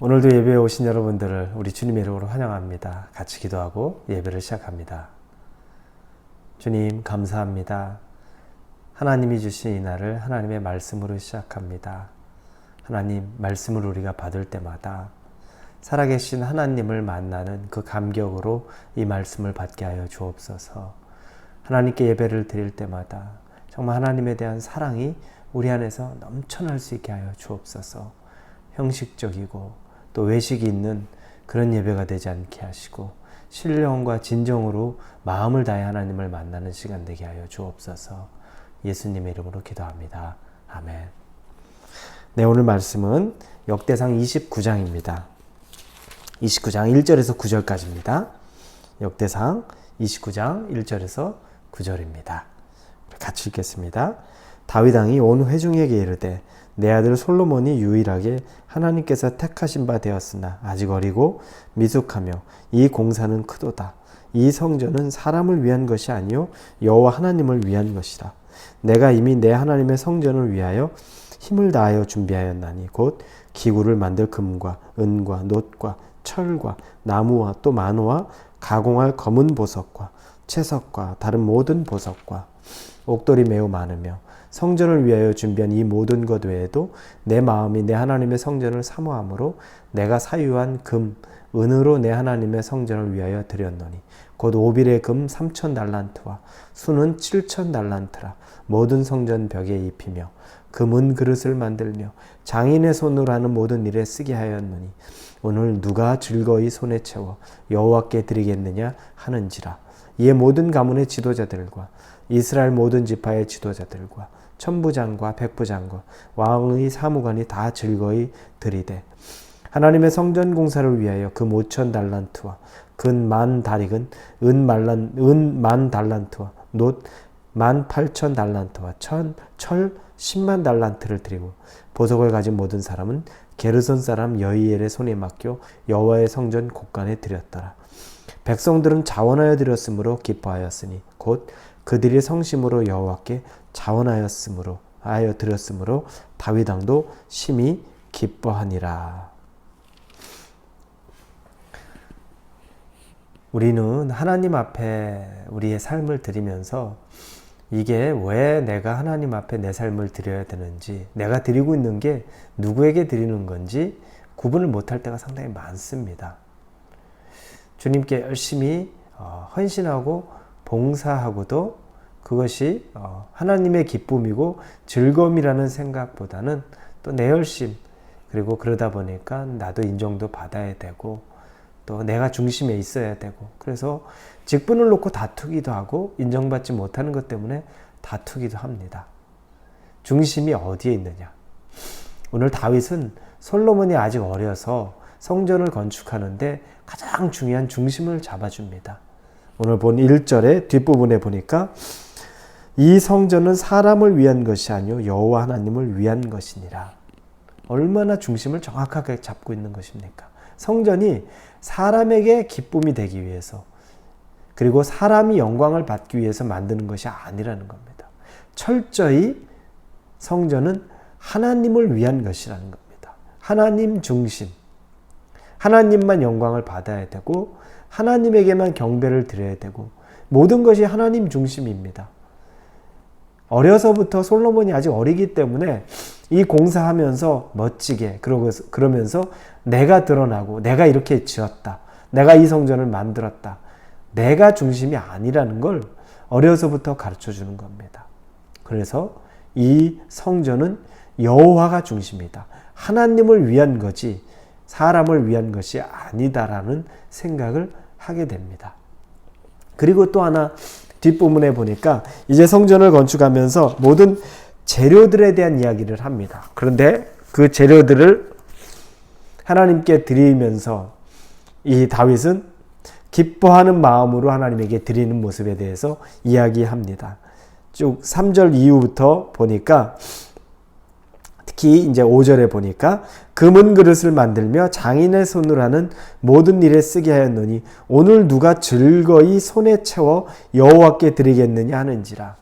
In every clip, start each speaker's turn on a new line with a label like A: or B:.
A: 오늘도 예배에 오신 여러분들을 우리 주님의 이름으로 환영합니다. 같이 기도하고 예배를 시작합니다. 주님, 감사합니다. 하나님이 주신 이 날을 하나님의 말씀으로 시작합니다. 하나님, 말씀을 우리가 받을 때마다 살아계신 하나님을 만나는 그 감격으로 이 말씀을 받게 하여 주옵소서. 하나님께 예배를 드릴 때마다 정말 하나님에 대한 사랑이 우리 안에서 넘쳐날 수 있게 하여 주옵소서. 형식적이고 또 외식이 있는 그런 예배가 되지 않게 하시고 신령과 진정으로 마음을 다해 하나님을 만나는 시간 되게 하여 주옵소서. 예수님의 이름으로 기도합니다. 아멘. 네, 오늘 말씀은 역대상 29장입니다. 29장 1절에서 9절까지입니다. 역대상 29장 1절에서 9절입니다. 같이 읽겠습니다. 다윗 왕이 온 회중에게 이르되 내 아들 솔로몬이 유일하게 하나님께서 택하신 바 되었으나 아직 어리고 미숙하며 이 공사는 크도다. 이 성전은 사람을 위한 것이 아니요 여호와 하나님을 위한 것이다. 내가 이미 내 하나님의 성전을 위하여 힘을 다하여 준비하였나니 곧 기구를 만들 금과 은과 놋과 철과 나무와 또 만호와 가공할 검은 보석과 채석과 다른 모든 보석과 옥돌이 매우 많으며 성전을 위하여 준비한 이 모든 것 외에도 내 마음이 내 하나님의 성전을 사모함으로 내가 사유한 금, 은으로 내 하나님의 성전을 위하여 드렸노니 곧 오빌의 금 3천 달란트와 수는 7천 달란트라 모든 성전 벽에 입히며 금은 그릇을 만들며 장인의 손으로 하는 모든 일에 쓰게 하였노니 오늘 누가 즐거이 손에 채워 여호와께 드리겠느냐 하는지라. 이에 모든 가문의 지도자들과 이스라엘 모든 지파의 지도자들과 천부장과 백부장과 왕의 사무관이 다 즐거이 드리되 하나님의 성전 공사를 위하여 그 모천 달란트와 근 만 다릭은 은말란 은만 달란트와 놋만 팔천 달란트와 천철 십만 달란트를 드리고 보석을 가진 모든 사람은 게르손 사람 여이엘의 손에 맡겨 여호와의 성전 곳간에 드렸더라. 백성들은 자원하여 드렸으므로 기뻐하였으니 곧 그들이 성심으로 여호와께 자원하였으므로 하여 드렸으므로 다윗 왕도 심히 기뻐하니라. 우리는 하나님 앞에 우리의 삶을 드리면서 이게 왜 내가 하나님 앞에 내 삶을 드려야 되는지, 내가 드리고 있는 게 누구에게 드리는 건지 구분을 못할 때가 상당히 많습니다. 주님께 열심히 어, 헌신하고 봉사하고도 그것이 어, 하나님의 기쁨이고 즐거움이라는 생각보다는 또 내 열심 그리고 그러다 보니까 나도 인정도 받아야 되고 또 내가 중심에 있어야 되고 그래서 직분을 놓고 다투기도 하고 인정받지 못하는 것 때문에 다투기도 합니다. 중심이 어디에 있느냐? 오늘 다윗은 솔로몬이 아직 어려서 성전을 건축하는데 가장 중요한 중심을 잡아줍니다. 오늘 본 1절의 뒷부분에 보니까 이 성전은 사람을 위한 것이 아니요 여호와 하나님을 위한 것이니라. 얼마나 중심을 정확하게 잡고 있는 것입니까? 성전이 사람에게 기쁨이 되기 위해서 그리고 사람이 영광을 받기 위해서 만드는 것이 아니라는 겁니다. 철저히 성전은 하나님을 위한 것이라는 겁니다. 하나님 중심. 하나님만 영광을 받아야 되고 하나님에게만 경배를 드려야 되고 모든 것이 하나님 중심입니다. 어려서부터 솔로몬이 아직 어리기 때문에 이 공사하면서 멋지게 그러면서 내가 드러나고 내가 이렇게 지었다. 내가 이 성전을 만들었다. 내가 중심이 아니라는 걸 어려서부터 가르쳐 주는 겁니다. 그래서 이 성전은 여호와가 중심이다. 하나님을 위한 거지 사람을 위한 것이 아니다라는 생각을 하게 됩니다. 그리고 또 하나 뒷부분에 보니까 이제 성전을 건축하면서 모든 재료들에 대한 이야기를 합니다. 그런데 그 재료들을 하나님께 드리면서 이 다윗은 기뻐하는 마음으로 하나님에게 드리는 모습에 대해서 이야기합니다. 쭉 3절 이후부터 보니까 특히 이제 5절에 보니까 금은 그릇을 만들며 장인의 손으로 하는 모든 일에 쓰게 하였노니 오늘 누가 즐거이 손에 채워 여호와께 드리겠느냐 하는지라.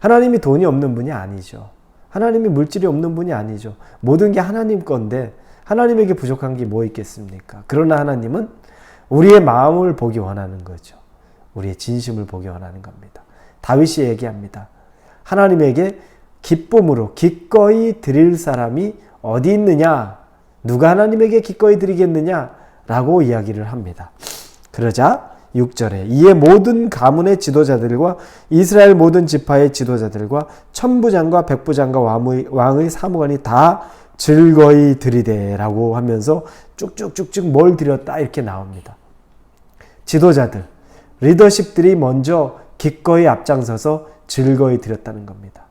A: 하나님이 돈이 없는 분이 아니죠. 하나님이 물질이 없는 분이 아니죠. 모든 게 하나님 건데 하나님에게 부족한 게 뭐 있겠습니까? 그러나 하나님은 우리의 마음을 보기 원하는 거죠. 우리의 진심을 보기 원하는 겁니다. 다윗이 얘기합니다. 하나님에게 기쁨으로 기꺼이 드릴 사람이 어디 있느냐? 누가 하나님에게 기꺼이 드리겠느냐? 라고 이야기를 합니다. 그러자 6절에 이에 모든 가문의 지도자들과 이스라엘 모든 지파의 지도자들과 천부장과 백부장과 왕의, 왕의 사무관이 다 즐거이 드리되라고 하면서 쭉쭉쭉쭉 뭘 드렸다 이렇게 나옵니다. 지도자들, 리더십들이 먼저 기꺼이 앞장서서 즐거이 드렸다는 겁니다.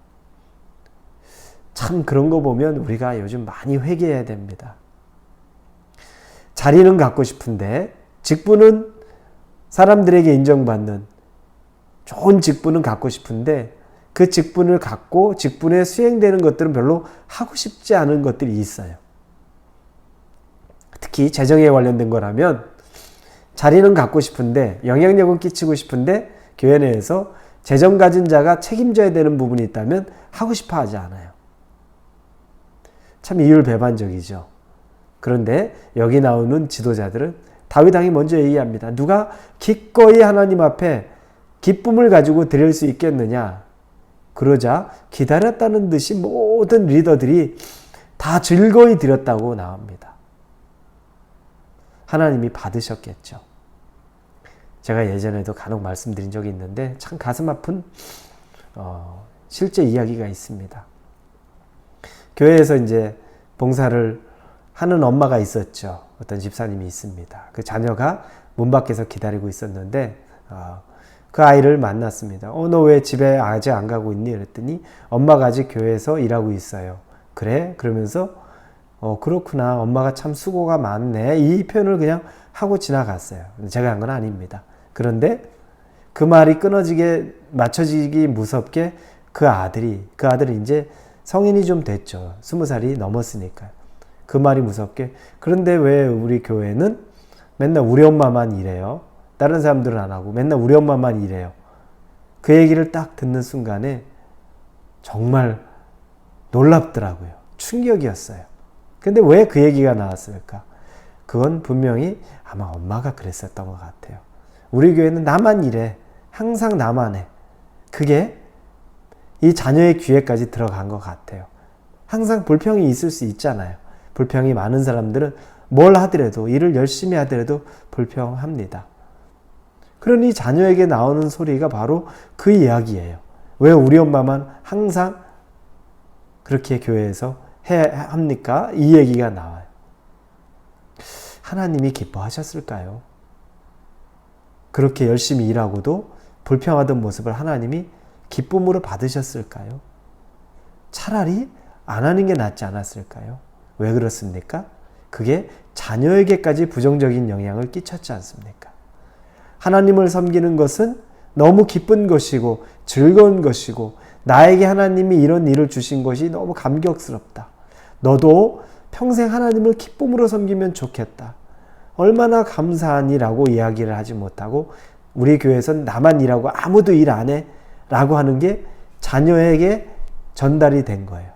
A: 참 그런 거 보면 우리가 요즘 많이 회개해야 됩니다. 자리는 갖고 싶은데 직분은 사람들에게 인정받는 좋은 직분은 갖고 싶은데 그 직분을 갖고 직분에 수행되는 것들은 별로 하고 싶지 않은 것들이 있어요. 특히 재정에 관련된 거라면 자리는 갖고 싶은데 영향력은 끼치고 싶은데 교회 내에서 재정 가진 자가 책임져야 되는 부분이 있다면 하고 싶어 하지 않아요. 참 이율배반적이죠. 그런데 여기 나오는 지도자들은 다윗 왕이 먼저 얘기합니다. 누가 기꺼이 하나님 앞에 기쁨을 가지고 드릴 수 있겠느냐? 그러자 기다렸다는 듯이 모든 리더들이 다 즐거이 드렸다고 나옵니다. 하나님이 받으셨겠죠. 제가 예전에도 간혹 말씀드린 적이 있는데 참 가슴 아픈 어, 실제 이야기가 있습니다. 교회에서 이제 봉사를 하는 엄마가 있었죠. 어떤 집사님이 있습니다. 그 자녀가 문 밖에서 기다리고 있었는데 어, 그 아이를 만났습니다. 어, 너 왜 집에 아직 안 가고 있니? 그랬더니 엄마가 아직 교회에서 일하고 있어요. 그래? 그러면서 어, 그렇구나. 엄마가 참 수고가 많네. 이 표현을 그냥 하고 지나갔어요. 제가 한 건 아닙니다. 그런데 그 말이 끊어지게 맞춰지기 무섭게 그 아들이 그 아들이 이제 성인이 좀 됐죠. 스무 살이 넘었으니까. 그 말이 무섭게 그런데 왜 우리 교회는 맨날 우리 엄마만 이래요. 다른 사람들은 안 하고 맨날 우리 엄마만 이래요. 그 얘기를 딱 듣는 순간에 정말 놀랍더라고요. 충격이었어요. 근데 왜 그 얘기가 나왔을까? 그건 분명히 아마 엄마가 그랬었던 것 같아요. 우리 교회는 나만 이래. 항상 나만 해. 그게 이 자녀의 귀에까지 들어간 것 같아요. 항상 불평이 있을 수 있잖아요. 불평이 많은 사람들은 뭘 하더라도, 일을 열심히 하더라도 불평합니다. 그러니 자녀에게 나오는 소리가 바로 그 이야기예요. 왜 우리 엄마만 항상 그렇게 교회에서 해 합니까? 이 얘기가 나와요. 하나님이 기뻐하셨을까요? 그렇게 열심히 일하고도 불평하던 모습을 하나님이 기쁨으로 받으셨을까요? 차라리 안 하는 게 낫지 않았을까요? 왜 그렇습니까? 그게 자녀에게까지 부정적인 영향을 끼쳤지 않습니까? 하나님을 섬기는 것은 너무 기쁜 것이고 즐거운 것이고 나에게 하나님이 이런 일을 주신 것이 너무 감격스럽다. 너도 평생 하나님을 기쁨으로 섬기면 좋겠다. 얼마나 감사하니라고 이야기를 하지 못하고 우리 교회에선 나만 일하고 아무도 일 안 해. 라고 하는 게 자녀에게 전달이 된 거예요.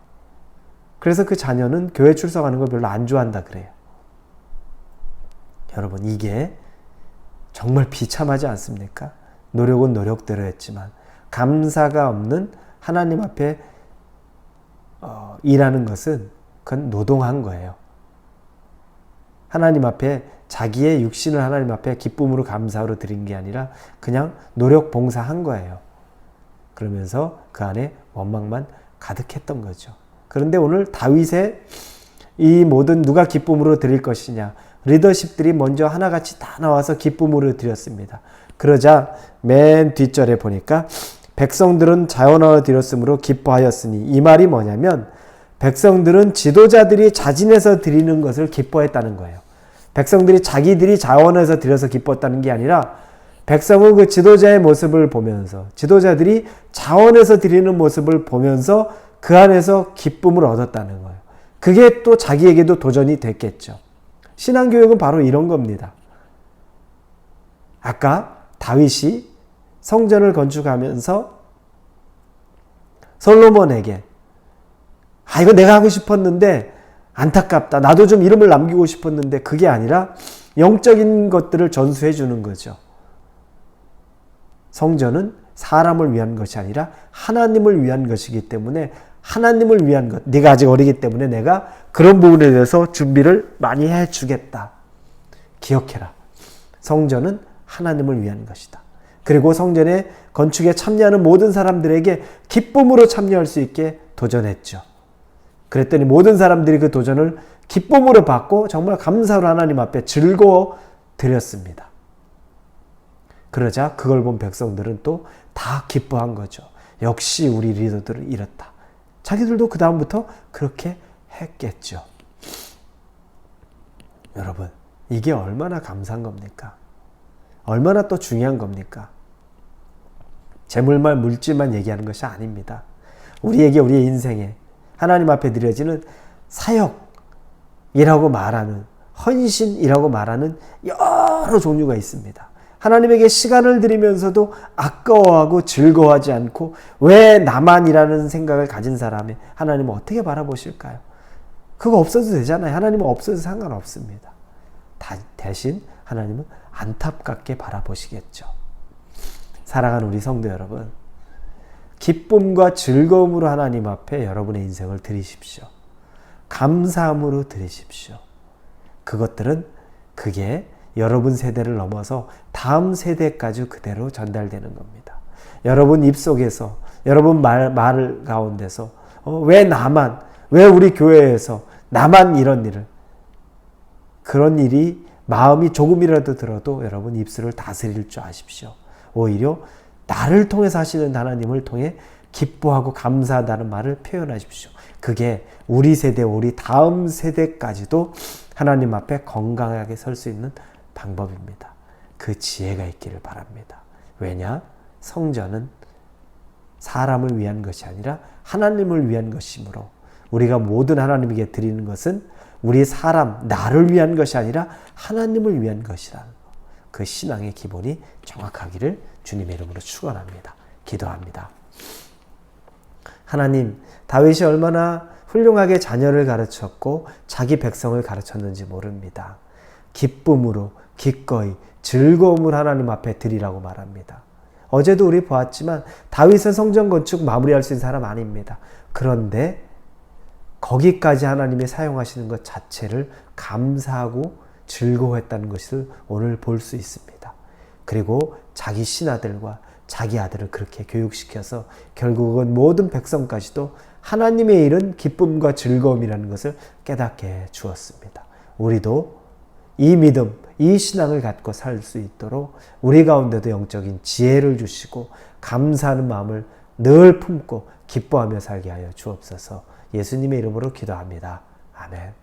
A: 그래서 그 자녀는 교회 출석하는 걸 별로 안 좋아한다 그래요. 여러분, 이게 정말 비참하지 않습니까? 노력은 노력대로 했지만, 감사가 없는 하나님 앞에 어, 일하는 것은 그건 노동한 거예요. 하나님 앞에 자기의 육신을 하나님 앞에 기쁨으로 감사로 드린 게 아니라 그냥 노력 봉사한 거예요. 그러면서 그 안에 원망만 가득했던 거죠. 그런데 오늘 다윗의 이 모든 누가 기쁨으로 드릴 것이냐 리더십들이 먼저 하나같이 다 나와서 기쁨으로 드렸습니다. 그러자 맨 뒷절에 보니까 백성들은 자원하여 드렸으므로 기뻐하였으니 이 말이 뭐냐면 백성들은 지도자들이 자진해서 드리는 것을 기뻐했다는 거예요. 백성들이 자기들이 자원해서 드려서 기뻤다는 게 아니라 백성은 그 지도자의 모습을 보면서 지도자들이 자원해서 드리는 모습을 보면서 그 안에서 기쁨을 얻었다는 거예요. 그게 또 자기에게도 도전이 됐겠죠. 신앙교육은 바로 이런 겁니다. 아까 다윗이 성전을 건축하면서 솔로몬에게 아 이거 내가 하고 싶었는데 안타깝다. 나도 좀 이름을 남기고 싶었는데 그게 아니라 영적인 것들을 전수해 주는 거죠. 성전은 사람을 위한 것이 아니라 하나님을 위한 것이기 때문에 하나님을 위한 것. 네가 아직 어리기 때문에 내가 그런 부분에 대해서 준비를 많이 해 주겠다. 기억해라. 성전은 하나님을 위한 것이다. 그리고 성전의 건축에 참여하는 모든 사람들에게 기쁨으로 참여할 수 있게 도전했죠. 그랬더니 모든 사람들이 그 도전을 기쁨으로 받고 정말 감사로 하나님 앞에 즐거워 드렸습니다. 그러자 그걸 본 백성들은 또 다 기뻐한 거죠. 역시 우리 리더들은 이렇다. 자기들도 그 다음부터 그렇게 했겠죠. 여러분, 이게 얼마나 감사한 겁니까? 얼마나 또 중요한 겁니까? 재물만 물질만 얘기하는 것이 아닙니다. 우리에게 우리의 인생에 하나님 앞에 드려지는 사역이라고 말하는 헌신이라고 말하는 여러 종류가 있습니다. 하나님에게 시간을 들이면서도 아까워하고 즐거워하지 않고 왜 나만이라는 생각을 가진 사람이 하나님은 어떻게 바라보실까요? 그거 없어도 되잖아요. 하나님은 없어도 상관없습니다. 다, 대신 하나님은 안타깝게 바라보시겠죠. 사랑하는 우리 성도 여러분, 기쁨과 즐거움으로 하나님 앞에 여러분의 인생을 드리십시오. 감사함으로 드리십시오. 그것들은 그게 여러분 세대를 넘어서 다음 세대까지 그대로 전달되는 겁니다. 여러분 입속에서, 여러분 말, 말 가운데서, 어, 왜 나만, 왜 우리 교회에서 나만 이런 일을, 그런 일이 마음이 조금이라도 들어도 여러분 입술을 다스릴 줄 아십시오. 오히려 나를 통해서 하시는 하나님을 통해 기뻐하고 감사하다는 말을 표현하십시오. 그게 우리 세대, 우리 다음 세대까지도 하나님 앞에 건강하게 설 수 있는 방법입니다. 그 지혜가 있기를 바랍니다. 왜냐? 성전은 사람을 위한 것이 아니라 하나님을 위한 것이므로 우리가 모든 하나님에게 드리는 것은 우리 사람, 나를 위한 것이 아니라 하나님을 위한 것이라는 것. 그 신앙의 기본이 정확하기를 주님의 이름으로 축원합니다. 기도합니다. 하나님, 다윗이 얼마나 훌륭하게 자녀를 가르쳤고 자기 백성을 가르쳤는지 모릅니다. 기쁨으로 기꺼이 즐거움을 하나님 앞에 드리라고 말합니다. 어제도 우리 보았지만 다윗은 성전 건축 마무리할 수 있는 사람 아닙니다. 그런데 거기까지 하나님이 사용하시는 것 자체를 감사하고 즐거워했다는 것을 오늘 볼 수 있습니다. 그리고 자기 신하들과 자기 아들을 그렇게 교육시켜서 결국은 모든 백성까지도 하나님의 일은 기쁨과 즐거움이라는 것을 깨닫게 주었습니다. 우리도 이 믿음, 이 신앙을 갖고 살 수 있도록 우리 가운데도 영적인 지혜를 주시고 감사하는 마음을 늘 품고 기뻐하며 살게 하여 주옵소서 예수님의 이름으로 기도합니다. 아멘.